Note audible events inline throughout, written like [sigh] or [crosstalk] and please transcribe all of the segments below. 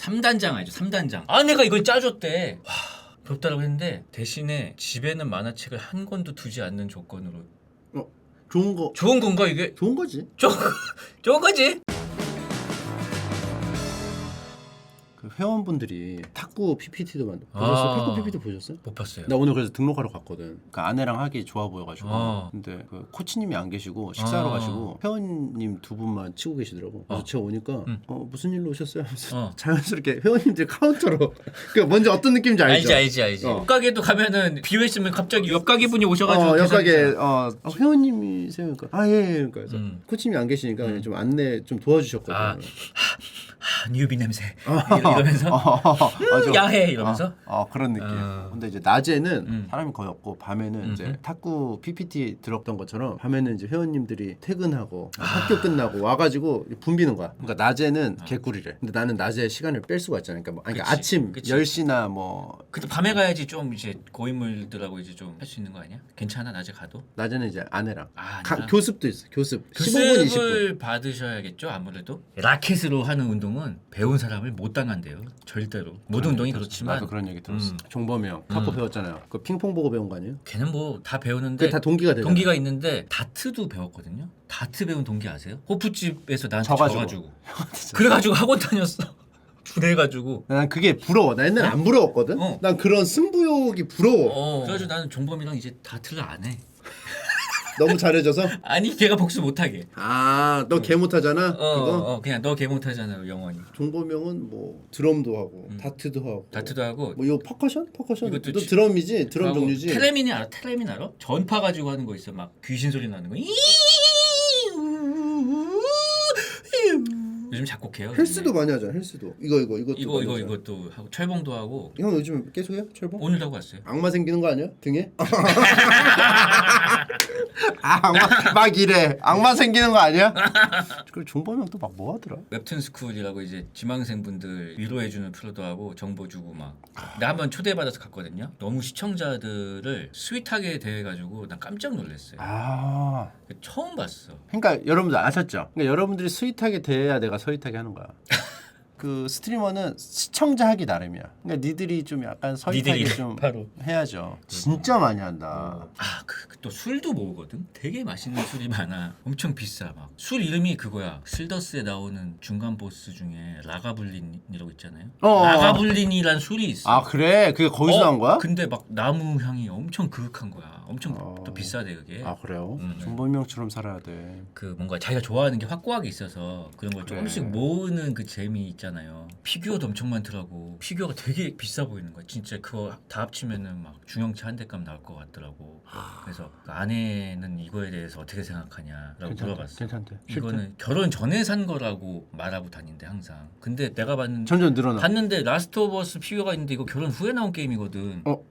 3단장 알죠? 3단장. 아내가 이걸 짜줬대. 와, 부럽다라고 했는데 대신에 집에는 만화책을 한 권도 두지 않는 조건으로. 좋은 거 좋은 건가 이게? 좋은 거지. 좋은 좋은 거지? 회원분들이 탁구 PPT도 만들. 보셨어? 아. 탁구 PPT 보셨어요? 못 봤어요. 나 오늘 그래서 등록하러 갔거든. 그 아내랑 하기 좋아 보여가지고. 아. 근데 그 코치님이 안 계시고 식사하러 아. 가시고 회원님 두 분만 치고 계시더라고. 그래서 어. 제가 오니까 음. 어 무슨 일로 오셨어요? 하면서 어. 자연스럽게 회원님들 카운터로 [laughs] 그 먼저 어떤 느낌인지 알죠? 알지 알지 알지. 어. 옆가게도 가면은 비어 있으면 갑자기 옆가게 분이 오셔가지고 어, 옆가게. 어, 어, 회원님이세요? 그러니까 아예 예. 그러니까 그래서 음. 코치님이 안 계시니까 그냥 좀 안내 좀 도와주셨거든요. 아. [laughs] 하, 뉴비 냄새 [laughs] 이러- 이러면서 아, 좀- 야해 이러면서 어, 어, 그런 느낌. 어. 근데 이제 낮에는 음. 사람이 거의 없고 밤에는 이제 음흠. 탁구 PPT 들었던 것처럼 밤에는 이제 회원님들이 퇴근하고 아. 학교 끝나고 와가지고 붐비는 거야. 그러니까 낮에는 아. 개꿀이래. 근데 나는 낮에 시간을 뺄 수가 있잖아. 그러니까, 뭐, 그러니까 그치, 아침 그치. 10시나 뭐 근데 밤에 가야지 좀 이제 고인물들하고 이제 좀 할 수 있는 거 아니야? 괜찮아 낮에 가도? 낮에는 이제 아내랑 아, 가-? 교습도 있어. 교습. 15분 20분. 교습을 받으셔야겠죠 아무래도 라켓으로 하는 운동 은 배운 사람을 못 당한대요 절대로 모든 운동이 그렇지만 나도 그런 얘기 들었어. 음. 종범이 형 카포 음. 배웠잖아요. 그 핑퐁 보고 배운 거 아니에요? 걔는 뭐 다 배우는데 그게 다 동기가 되잖아. 동기가 있는데 다트도 배웠거든요 다트 배운 동기 아세요? 호프집에서 나한테 져가지고. 져가지고 [laughs] 그래가지고 학원 다녔어 [laughs] 분해가지고 난 그게 부러워. 나 옛날에 안 부러웠거든. 어. 난 그런 승부욕이 부러워. 어. 그래가지고 나는 종범이랑 이제 다트를 안 해 너무 잘해줘서. [laughs] 아니 걔가 복수 못하게 아, 너 개 못하잖아. 어, 그거. 어 그냥 너 개 못하잖아 영원히 종범형은 뭐 드럼도 하고 다트도 하고. 음. 다트도 하고 뭐 이거 퍼커션? 퍼커션. 이것도 너 지- 드럼이지. 드럼 하고 종류지. 테레민이 알아? 테레민 알아? 전파 가지고 하는 거 있어. 막 귀신 소리 나는 거. 요즘 작곡해요. 헬스도 많이 하잖아. 헬스도. 이거 이거 이것도. 이거 많이 이거 하잖아. 이것도 하고 철봉도 하고 형 요즘 계속 해요? 철봉? 오늘 하고 왔어요. 악마 생기는 거 아니야? 등에? [laughs] 아, 악마 막 이래. 악마 생기는 거 아니야? 그리고 종범형 또 막 뭐 하더라? 웹툰 스쿨이라고 이제 지망생분들 위로해주는 프로도 하고 정보 주고 막. 나 한번 초대받아서 갔거든요. 너무 시청자들을 스윗하게 대해가지고 난 깜짝 놀랐어요. 아. 처음 봤어. 그러니까 여러분들 아셨죠? 그러니까 여러분들이 스윗하게 대해야 내가 스윗하게 하는 거야. [laughs] 그 스트리머는 시청자 하기 나름이야. 그러니까 니들이 좀 약간 니들이 좀 [laughs] 바로. 해야죠. 진짜 많이 한다. 아, 그또 술도 모으거든. 되게 맛있는 술이 많아. 엄청 비싸 막. 술 이름이 그거야. 슬더스에 나오는 중간 보스 중에 라가블린이라고 있잖아요. 어. 라가블린이란 술이 있어. 아 그래? 그게 거기서 어, 나온 거야? 근데 막 나무 향이 엄청 그윽한 거야. 엄청 어. 또 비싸대 그게. 아 그래요? 음, 네. 종범형처럼 살아야 돼. 그 뭔가 자기가 좋아하는 게 확고하게 있어서 그런 걸 그래. 조금씩 모으는 그 재미 있잖아 요. 피규어도 엄청 많더라고. 피규어가 되게 비싸 보이는 거야. 진짜 그거 다 합치면은 막 중형차 한 대값 나올 것 같더라고. 그래서 그 아내는 이거에 대해서 어떻게 생각하냐라고 물어봤어. 괜찮대. 이거는 결혼 전에 산 거라고 말하고 다닌대 항상. 근데 내가 봤는데 점점 늘어나. 봤는데 라스트 오브 어스 피규어가 있는데 이거 결혼 후에 나온 게임이거든. 어?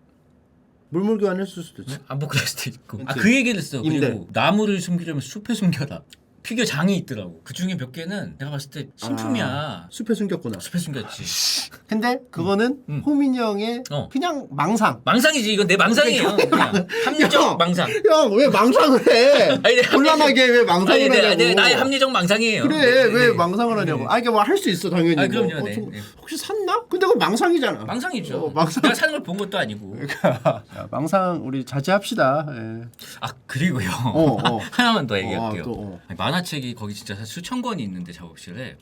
물물 교환했을 수도 있지. 안 보고 그럴 수도 있고. 아. 그 얘기를 했어. 그리고 나무를 숨기려면 숲에 숨겨라. 피규어 장이 있더라고. 그 중에 몇 개는 내가 봤을 때 신품이야. 아, 숲에 숨겼구나. 숲에 숨겼지. 근데 그거는 음. 호민이 형의 어. 그냥 망상. 망상이지. 이건 내 망상이에요. 그냥 합리적 형! 망상. 형 왜 망상을 해? [laughs] 아니, 내 곤란하게 왜 망상을 내, 하냐고. 내, 나의 합리적 망상이에요. 그래 네, 네, 왜 네. 망상을 하냐고. 아 이게 뭐 할 수 있어 당연히. 아, 뭐. 그럼요, 어, 네, 좀 네. 혹시 샀나? 근데 그건 망상이잖아. 망상이죠. 어, 망상. 내가 사는 걸 본 것도 아니고. [laughs] 자, 망상 우리 자제합시다. 예. 아 그리고요. 어, 어. [laughs] 하나만 더 어, 얘기할게요. 또, 어. 아니, 만화 책이 거기 진짜 수천 권이 있는데 작업실에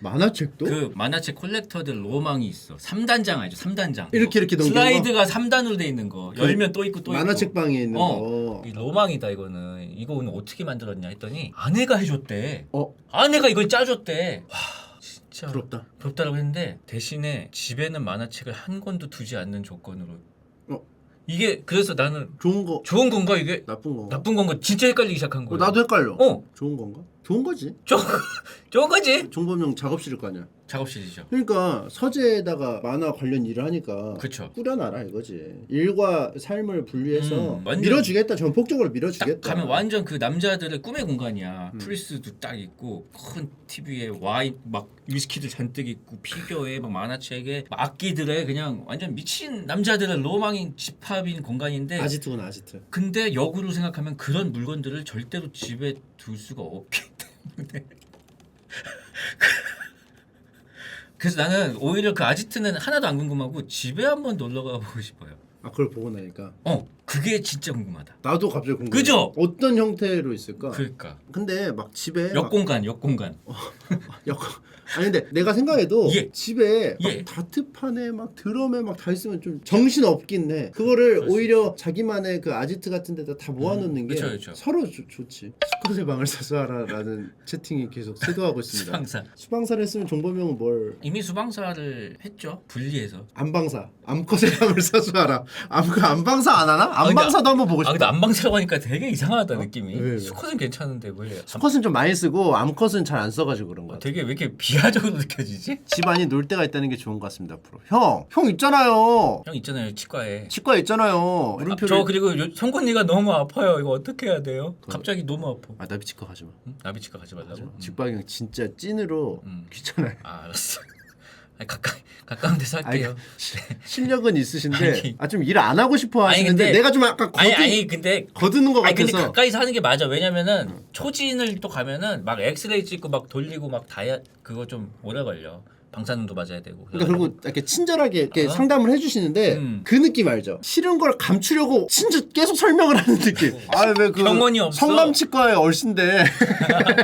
만화책도? 그 만화책 콜렉터들 로망이 있어. 3단장 알죠? 3단장. 이렇게 이렇게 넘기는 슬라이드가 3단으로 돼 있는 거. 열면 또 있고 또 있고. 만화책 방에 있는 어. 거. 이 로망이다 이거는. 이거 오늘 어떻게 만들었냐 했더니 아내가 해줬대. 어 아내가 이걸 짜줬대. 와 진짜 부럽다. 부럽다라고 했는데 대신에 집에는 만화책을 한 권도 두지 않는 조건으로. 어. 이게 그래서 나는 좋은 거 좋은 건가 이게 나쁜 건가? 나쁜 건가 진짜 헷갈리기 시작한 어, 거야. 나도 헷갈려. 어 좋은 건가? 좋은 거지. 좋은 [laughs] 좋은 거지. 종범용 작업실일 거 아니야. 작업실이죠. 그러니까 서재에다가 만화 관련 일을 하니까 그쵸. 꾸려놔라 이거지. 일과 삶을 분리해서 음, 완전- 밀어주겠다. 전폭적으로 딱 밀어주겠다. 가면 완전 그 남자들의 꿈의 공간이야. 음. 프리스도 딱 있고 큰 TV에 와인 막 위스키도 잔뜩 있고 피규어에 막 만화책에 막 악기들에 그냥 완전 미친 남자들의 로망인 집합인 공간인데 아지트구나 아지트. 근데 역으로 생각하면 그런 물건들을 절대로 집에 둘 수가 없기 때문에 [laughs] 그래서 나는 오히려 그 아지트는 하나도 안 궁금하고 집에 한번 놀러 가보고 싶어요. 아 그걸 보고 나니까 어, 그게 진짜 궁금하다. 나도 갑자기 궁금해. 그죠? 어떤 형태로 있을까? 그러니까 근데 막 집에 막 역공간, 역공간. [laughs] 역 아니 근데 내가 생각해도 예. 집에 막 예. 다트판에 막 드럼에 막 다 있으면 좀 정신 없긴 해. 그거를 오히려 자기만의 그 아지트 같은 데다 다 모아놓는 게 그쵸, 그쵸. 서로 좋- 좋지. 수컷의 방을 사서 하라라는 [laughs] 채팅이 계속 쇄도하고 있습니다. 수방사. 수방사를 했으면 종범형은 뭘 이미 수방사를 했죠. 분리해서. 안방사 암컷의 방을 사서 하라. 암, 그 안방사 안 하나? 근데 안방사도 한번 보고 아 싶다. 근데 안방사라고 하니까 되게 이상하다 느낌이. 왜, 왜? 수컷은 괜찮은데 왜? 수컷은 좀 많이 쓰고 암컷은 잘 안 써가지고 그런 거 같아. 되게 왜 이렇게 비하적으로 [laughs] 느껴지지? 집안이 놀 데가 있다는 게 좋은 것 같습니다. 앞으로 형, 형 있잖아요. 형 있잖아요 치과에. 치과 있잖아요. 아, 물음표를 저 그리고 요- 송곳니가 너무 아파요. 이거 어떻게 해야 돼요? 갑자기 너무 아파. 아 나비 치과 가지 마. 응? 나비 치과 가지 말라고. 응. 직방형 진짜 찐으로 음. 귀찮아요. 아 알았어. 아니, 가까 가까운 데서 할게요. 실력은 있으신데 [laughs] 아니. 아좀일 안 하고 싶어 아니, 하시는데 근데- 내가 좀 약간 거두, 아니 아니 근데 거두는 것 아니 근데 같아서 가까이서 하는 게 맞아. 왜냐면은 초진을 또 가면은 막 엑스레이 찍고 막 돌리고 막 다야 그거 좀 오래 걸려. 방사능도 맞아야 되고. 그러니까 그리고 이렇게 친절하게 이렇게 어? 상담을 해주시는데 음. 그 느낌 알죠? 싫은 걸 감추려고 진짜 계속 설명을 하는 느낌. [laughs] 아왜그 병원이 없어. 성남치과의 얼씬데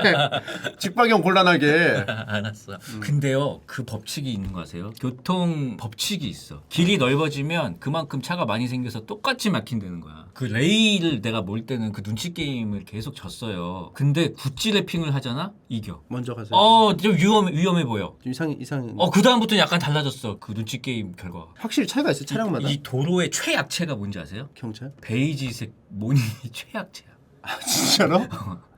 [laughs] 직방형 곤란하게. [laughs] 알았어. 음. 근데요, 그 법칙이 있는 거 아세요? 교통 법칙이 있어. 길이 넓어지면 그만큼 차가 많이 생겨서 똑같이 막힌다는 거야. 그 레이를 내가 몰 때는 그 눈치 게임을 계속 졌어요. 근데 구찌 래핑을 하잖아? 이겨. 먼저 가세요. 어, 좀 위험, 위험해 보여. 좀 이상 이상. 어, 그 다음부터는 약간 달라졌어. 그 눈치 게임 결과가. 확실히 차이가 있어 요 차량마다. 이 도로의 최약체가 뭔지 아세요? 경찰? 베이지색 모니 [laughs] 최약체야. 아 진짜로?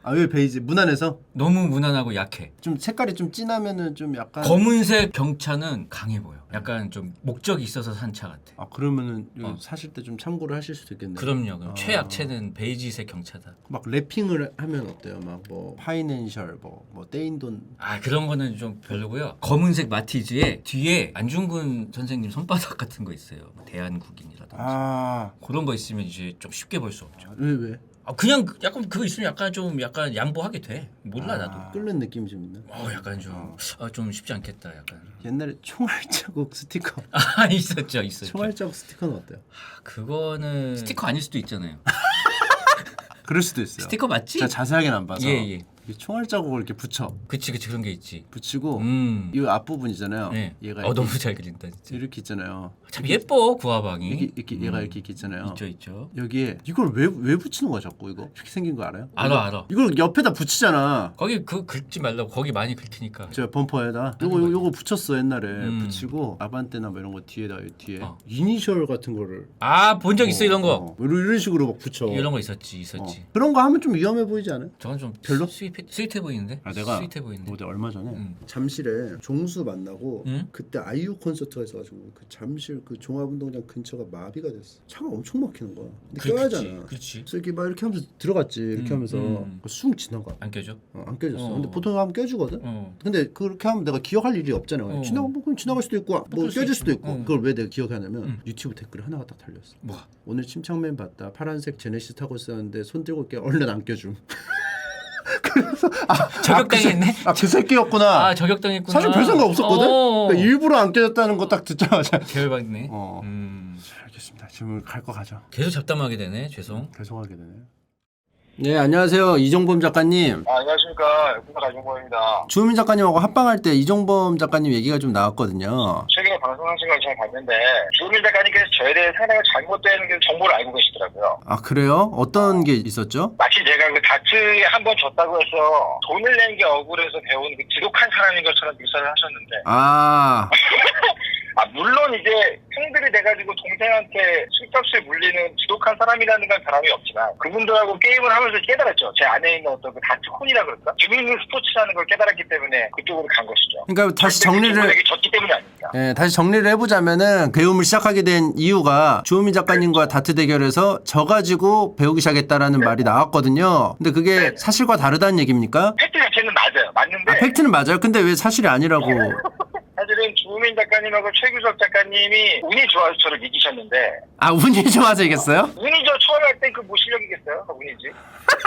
아 왜 베이지 무난해서 너무 무난하고 약해. 좀 색깔이 좀 진하면은 좀 약간. 검은색 경차는 강해 보여. 약간 좀 목적이 있어서 산 차 같아. 아 그러면은 이거 어. 사실 때 좀 참고를 하실 수도 있겠네요. 그럼요. 그럼 아. 최약체는 베이지색 경차다. 막 랩핑을 하면 어때요? 막 뭐 파이낸셜 뭐뭐 떼인 돈 아 그런 거는 좀 별로고요. 검은색 마티즈에 뒤에 안중근 선생님 손바닥 같은 거 있어요. 뭐 대한국인이라든지 아. 그런 거 있으면 이제 좀 쉽게 볼 수 없죠. 왜 왜? 아 그냥 그- 약간 그거 있으면 약간 좀 약간 양보하게 돼. 몰라 나도. 아, 끓는 느낌이 좀 있나? 어 약간 좀, 아, 좀 쉽지 않겠다 약간. 옛날에 총알 자국 스티커. [laughs] 아 있었죠 있었죠. 총알 자국 스티커는 어때요? 아, 그거는 스티커 아닐 수도 있잖아요. 그럴 수도 있어요. 스티커 맞지? 제가 자세하게는 안 봐서 예, 예. 이게 총알 자국을 이렇게 붙여 그치 그치 그런 게 있지. 붙이고 음. 이 앞부분 있잖아요. 네. 얘가 어 이렇게, 너무 잘 그린다 진짜. 이렇게 있잖아요. 참 예뻐 구화방이. 이렇게, 이렇게 얘가 이렇게 있잖아요. 음. 있죠 있죠. 여기에 이걸 왜 왜 붙이는 거야 자꾸 이거? 이렇게 생긴 거 알아요? 알아, 알아. 이걸 옆에다 붙이잖아. 거기 그 긁지 말라고 거기 많이 긁히니까. 저 범퍼에다 요거 요- 요거 붙였어 옛날에 음. 붙이고 아반떼나 뭐 이런 거 뒤에다 이 뒤에 어. 이니셜 같은 거를 아 본 적 있어 어, 이런 거. 어, 이런 이런 식으로 막 붙여. 이런 거 있었지 어. 있었지. 그런 거 하면 좀 위험해 보이지 않아요? 저건 좀 별로? 스윗해, 스윗해 보이는데. 아 내가 스윗해 보이는데. 어제 얼마 전에 음. 잠실에 종수 만나고 음? 그때 아이유 콘서트가 있어가지고 그 잠실 그 종합운동장 근처가 마비가 됐어. 차가 엄청 막히는 거야. 근데 그- 껴야잖아. 그렇지. 그래서 이렇게 막 이렇게 하면서 들어갔지 이렇게 음, 하면서 음. 쑥 지나가. 안 껴져? 어, 안 껴졌어. 어. 근데 보통 하면 껴주거든. 어. 근데 그렇게 하면 내가 기억할 일이 없잖아요. 어. 지나가 뭐 그냥 지나갈 수도 있고 뭐 껴질 있지. 수도 있고. 어. 그걸 왜 내가 기억하냐면 음. 유튜브 댓글에 하나가 딱 달렸어. 뭐가? 오늘 침착맨 봤다. 파란색 제네시스 타고 있었는데 손 들고 올게 얼른 안 껴줌. [laughs] 저격당했네. 아 그 새 끼였구나. 아 저격당했구나. 사실 별 생각 없었거든. 어. 그러니까 일부러 안 껴졌다는 거 딱 듣자마자. 계열받네. 어. 음. 알겠습니다. 지금 갈 거 가죠. 계속 잡담하게 되네. 죄송. 계속하게 되네. 네 안녕하세요 이종범 작가님. 아, 안녕하십니까. 군사 이종범입니다. 주호민 작가님하고 합방할 때 이종범 작가님 얘기가 좀 나왔거든요. 최근에 방송하신 걸잘 봤는데, 주민 작가님께서 저에 대해 상당히 잘못된 그 정보를 알고 계시더라고요. 아 그래요? 어떤 게 있었죠? 마치 제가 그 다트에 한 번 졌다고 해서 돈을 낸 게 억울해서 배운 그 지독한 사람인 것처럼 묘사를 하셨는데, 아 [laughs] 아, 물론 이제 형들이 돼가지고 동생한테 술값을 물리는 지독한 사람이라는 건 변함이 없지만, 그분들하고 게임을 하면서 깨달았죠. 제 안에 있는 어떤 그 다트콘이라 그럴까? 재미있는 스포츠라는 걸 깨달았기 때문에 그쪽으로 간 것이죠. 그러니까 다시 그 정리를 졌기 때문이 아닙니다. 예, 다시 정리를 해보자면은 배움을 시작하게 된 이유가 주호민 작가님과 다트 대결에서 져가지고 배우기 시작했다라는 말이 나왔거든요. 근데 그게 사실과 다르다는 얘기입니까? 팩트 자체는 맞아요. 맞는데 아, 팩트는 맞아요. 근데 왜 사실이 아니라고? [laughs] 사실은 주우민 작가님하고 최규석 작가님이 운이 좋아서 저를 이기셨는데 아 운이 좋아서 이겼어요? 운이 저 처음에 할때 그 뭐 실력이겠어요? 운이지.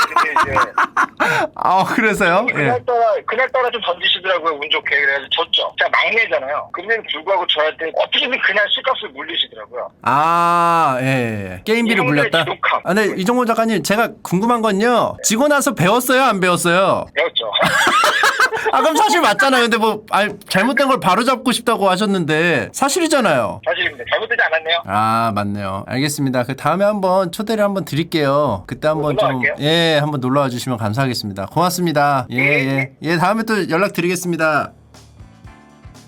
근데 이제 [laughs] 아 그래서요? 예. 그날따라 그날따라 좀 던지시더라고요 운 좋게 그래서 졌죠. 제가 막내잖아요. 그런데도 불구하고 저한테 어떻게든 그냥 술값을 물리시더라고요. 아, 예, 예. 게임비를 이성들의 물렸다. 지독함. 아, 근데 이종호 작가님, 제가 궁금한 건요. 지고 나서 배웠어요, 안 배웠어요? 배웠죠. [laughs] 아, 그럼 사실 맞잖아요. 근데 뭐, 아, 잘못된 걸 바로 잡고 싶다고 하셨는데, 사실이잖아요. 사실입니다. 잘못되지 않았네요. 아, 맞네요. 알겠습니다. 그 다음에 한번 초대를 한번 드릴게요. 그때 한번 좀, 놀러 갈게요. 예, 한번 놀러 와 주시면 감사하겠습니다. 고맙습니다. 예, 예. 예, 다음에 또 연락 드리겠습니다.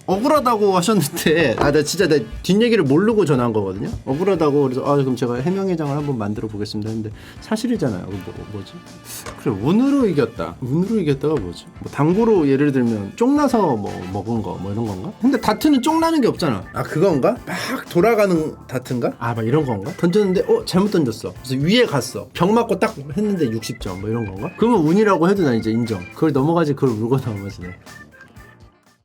억울하다고 하셨는데 아 나 진짜 내 뒷얘기를 모르고 전화한 거거든요? 억울하다고. 그래서 아 그럼 제가 해명회장을 한번 만들어 보겠습니다 했는데 사실이잖아요. 그 뭐, 뭐지? 그래 운으로 이겼다. 운으로 이겼다가 뭐지? 뭐 당구로 예를 들면 쪽나서 뭐 먹은 거 뭐 이런 건가? 근데 다트는 쪽나는 게 없잖아. 아 그건가? 막 돌아가는 다트인가? 아 막 이런 건가? 던졌는데 어 잘못 던졌어. 그래서 위에 갔어. 벽 맞고 딱 했는데 60점 뭐 이런 건가? 그러면 운이라고 해도 난 이제 인정. 그걸 넘어가지 그걸 물고 넘어지네